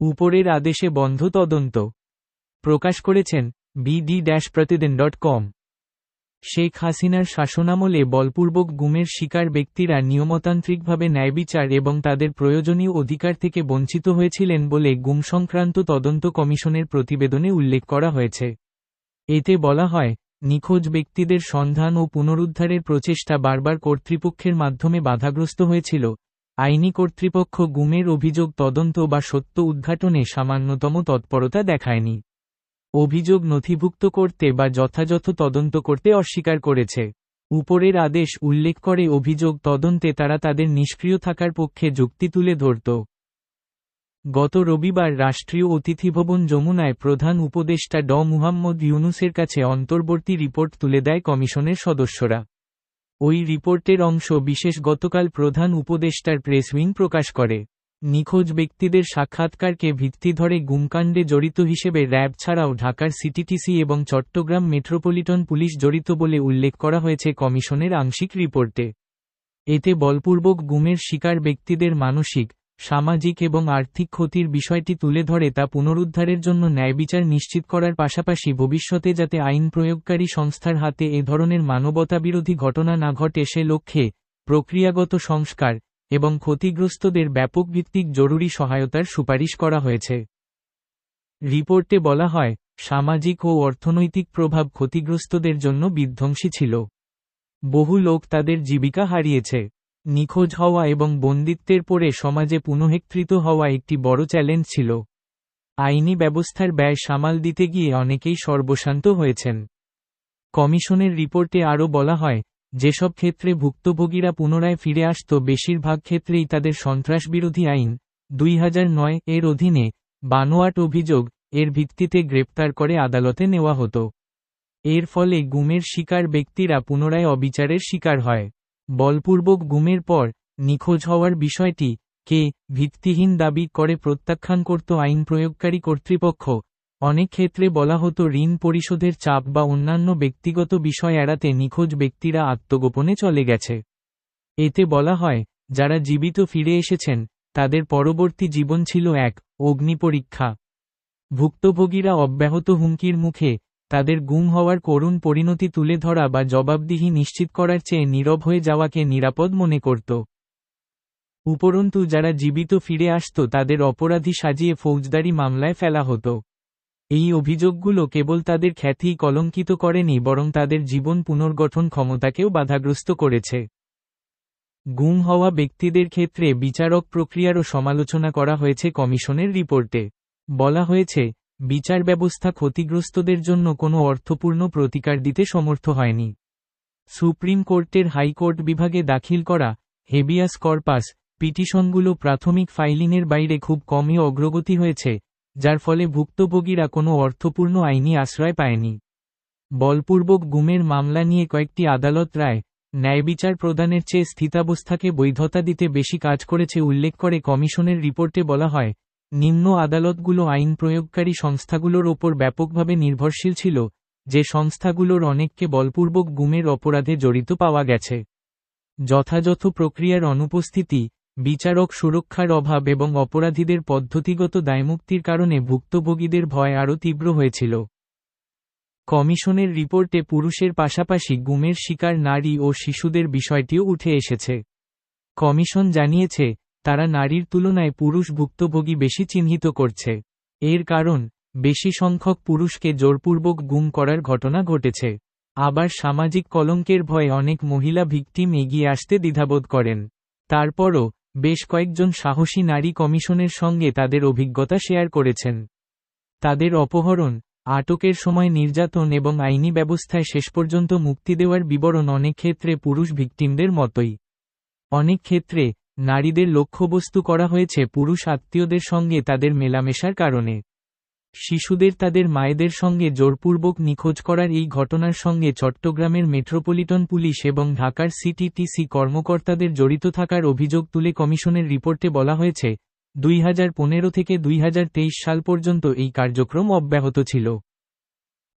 উপরের আদেশে বন্ধ তদন্ত প্রকাশ করেছেন BD dash Pratidin dot com Sheikh হাসিনার শাসনামলে বলপূর্বক গুমের শিকার ব্যক্তিরা নিয়মতান্ত্রিকভাবে ন্যায়বিচার এবং তাদের প্রয়োজনীয় অধিকার থেকে বঞ্চিত হয়েছিলেন বলে গুম সংক্রান্ত তদন্ত কমিশনের প্রতিবেদনে উল্লেখ করা হয়েছে। এতে বলা হয়, নিখোঁজ ব্যক্তিদের সন্ধান ও পুনরুদ্ধারের প্রচেষ্টা বারবার কর্তৃপক্ষের মাধ্যমে বাধাগ্রস্ত হয়েছিল আইনি কর্তৃপক্ষ গুমের অভিযোগ তদন্ত বা সত্য উদ্ঘাটনে সামান্যতম তৎপরতা দেখায়নি। অভিযোগ নথিভুক্ত করতে বা যথাযথ তদন্ত করতে অস্বীকার করেছে। উপরের আদেশ উল্লেখ করে অভিযোগ তদন্তে তারা তাদের নিষ্ক্রিয় থাকার পক্ষে যুক্তি তুলে ধরত। গত রবিবার রাষ্ট্রীয় অতিথিভবন যমুনায় প্রধান উপদেষ্টা ড মুহাম্মদ ইউনুসের কাছে অন্তর্বর্তী রিপোর্ট তুলে দেয় কমিশনের সদস্যরা। ওই রিপোর্টের অংশ বিশেষ গতকাল প্রধান উপদেষ্টার প্রেস উইং প্রকাশ করে। নিখোঁজ ব্যক্তিদের সাক্ষাৎকারকে ভিত্তি ধরে গুমকাণ্ডে জড়িত হিসেবে র্যাব ছাড়াও ঢাকার সিটিটিসি এবং চট্টগ্রাম মেট্রোপলিটন পুলিশ জড়িত বলে উল্লেখ করা হয়েছে কমিশনের আংশিক রিপোর্টে। এতে বলপূর্বক গুমের শিকার ব্যক্তিদের মানসিক সামাজিক এবং আর্থিক ক্ষতির বিষয়টি তুলে ধরে তা পুনরুদ্ধারের জন্য ন্যায়বিচার নিশ্চিত করার পাশাপাশি ভবিষ্যতে যাতে আইন প্রয়োগকারী সংস্থার হাতে এ ধরনের মানবতাবিরোধী ঘটনা না ঘটে সে লক্ষ্যে প্রক্রিয়াগত সংস্কার এবং ক্ষতিগ্রস্তদের ব্যাপক ভিত্তিক জরুরি সহায়তার সুপারিশ করা হয়েছে। রিপোর্টে বলা হয়, সামাজিক ও অর্থনৈতিক প্রভাব ক্ষতিগ্রস্তদের জন্য বিধ্বংসী ছিল। বহু লোক তাদের জীবিকা হারিয়েছে। নিখোঁজ হওয়া এবং বন্দিত্বের পরে সমাজে পুনঃেকৃত হওয়া একটি বড় চ্যালেঞ্জ ছিল। আইনি ব্যবস্থার ব্যয় সামাল দিতে গিয়ে অনেকেই সর্বশান্ত হয়েছেন। কমিশনের রিপোর্টে আরও বলা হয়, যেসব ক্ষেত্রে ভুক্তভোগীরা পুনরায় ফিরে আসত, বেশিরভাগ ক্ষেত্রেই তাদের সন্ত্রাসবিরোধী আইন, দুই হাজার নয় এর অধীনে বানোয়াট অভিযোগ, এর ভিত্তিতে গ্রেপ্তার করে আদালতে নেওয়া হতো। এর ফলে গুমের শিকার ব্যক্তিরা পুনরায় অবিচারের শিকার হয়। বলপূর্বক গুমের পর, নিখোঁজ হওয়ার বিষয়টি কে ভিত্তিহীন দাবি করে প্রত্যাখ্যান করত আইন প্রয়োগকারী কর্তৃপক্ষ। অনেক ক্ষেত্রে বলা হতো ঋণ পরিশোধের চাপ বা অন্যান্য ব্যক্তিগত বিষয় এড়াতে নিখোঁজ ব্যক্তিরা আত্মগোপনে চলে গেছে। এতে বলা হয়, যারা জীবিত ফিরে এসেছেন, তাদের পরবর্তী জীবন ছিল এক, অগ্নিপরীক্ষা। ভুক্তভোগীরা অব্যাহত হুমকির মুখে তাদের গুম হওয়ার করুণ পরিণতি তুলে ধরা বা জবাবদিহি নিশ্চিত করার চেয়ে নীরব হয়ে যাওয়াকে নিরাপদ মনে করত। উপরন্তু যারা জীবিত ফিরে আসত তাদের অপরাধী সাজিয়ে ফৌজদারি মামলায় ফেলা হতো। এই অভিযোগগুলো কেবল তাদের খ্যাতি কলঙ্কিত করেনি, বরং তাদের জীবন পুনর্গঠন ক্ষমতাকেও বাধাগ্রস্ত করেছে। গুম হওয়া ব্যক্তিদের ক্ষেত্রে বিচারক প্রক্রিয়ারও সমালোচনা করা হয়েছে কমিশনের রিপোর্টে। বলা হয়েছে বিচার ব্যবস্থা ক্ষতিগ্রস্তদের জন্য কোনো অর্থপূর্ণ প্রতিকার দিতে সমর্থ হয়নি। সুপ্রিম কোর্টের হাইকোর্ট বিভাগে দাখিল করা হেবিয়াস কর্পাস পিটিশনগুলো প্রাথমিক ফাইলিংয়ের বাইরে খুব কমই অগ্রগতি হয়েছে, যার ফলে ভুক্তভোগীরা কোনো অর্থপূর্ণ আইনি আশ্রয় পায়নি। বলপূর্বক গুমের মামলা নিয়ে কয়েকটি আদালত রায় ন্যায়বিচার প্রদানের চেয়ে স্থিতাবস্থাকে বৈধতা দিতে বেশি কাজ করেছে উল্লেখ করে কমিশনের রিপোর্টে বলা হয় নিম্ন আদালতগুলো আইন প্রয়োগকারী সংস্থাগুলোর ওপর ব্যাপকভাবে নির্ভরশীল ছিল, যে সংস্থাগুলোর অনেককে বলপূর্বক গুমের অপরাধে জড়িত পাওয়া গেছে। যথাযথ প্রক্রিয়ার অনুপস্থিতি, বিচারক সুরক্ষার অভাব এবং অপরাধীদের পদ্ধতিগত দায়মুক্তির কারণে ভুক্তভোগীদের ভয় আরও তীব্র হয়েছিল। কমিশনের রিপোর্টে পুরুষের পাশাপাশি গুমের শিকার নারী ও শিশুদের বিষয়টিও উঠে এসেছে। কমিশন জানিয়েছে তারা নারীর তুলনায় পুরুষ ভুক্তভোগী বেশি চিহ্নিত করছে। এর কারণ, বেশি সংখ্যক পুরুষকে জোরপূর্বক গুম করার ঘটনা ঘটেছে। আবার সামাজিক কলঙ্কের ভয়ে অনেক মহিলা ভিকটিম এগিয়ে আসতে দ্বিধাবোধ করেন। তারপরও, বেশ কয়েকজন সাহসী নারী কমিশনের সঙ্গে তাদের অভিজ্ঞতা শেয়ার করেছেন। তাদের অপহরণ, আটকের সময় নির্যাতন এবং আইনি ব্যবস্থায় শেষ পর্যন্ত মুক্তি দেওয়ার বিবরণ অনেক ক্ষেত্রে পুরুষ ভিকটিমদের মতোই। অনেক ক্ষেত্রে নারীদের লক্ষ্যবস্তু করা হয়েছে পুরুষ আত্মীয়দের সঙ্গে তাদের মেলামেশার কারণে। শিশুদের তাদের মায়েদের সঙ্গে জোরপূর্বক নিখোঁজ করার এই ঘটনার সঙ্গে চট্টগ্রামের মেট্রোপলিটন পুলিশ এবং ঢাকার সিটিটিসি কর্মকর্তাদের জড়িত থাকার অভিযোগ তুলে কমিশনের রিপোর্টে বলা হয়েছে, দুই হাজার পনেরো থেকে দুই হাজার তেইশ সাল পর্যন্ত এই কার্যক্রম অব্যাহত ছিল।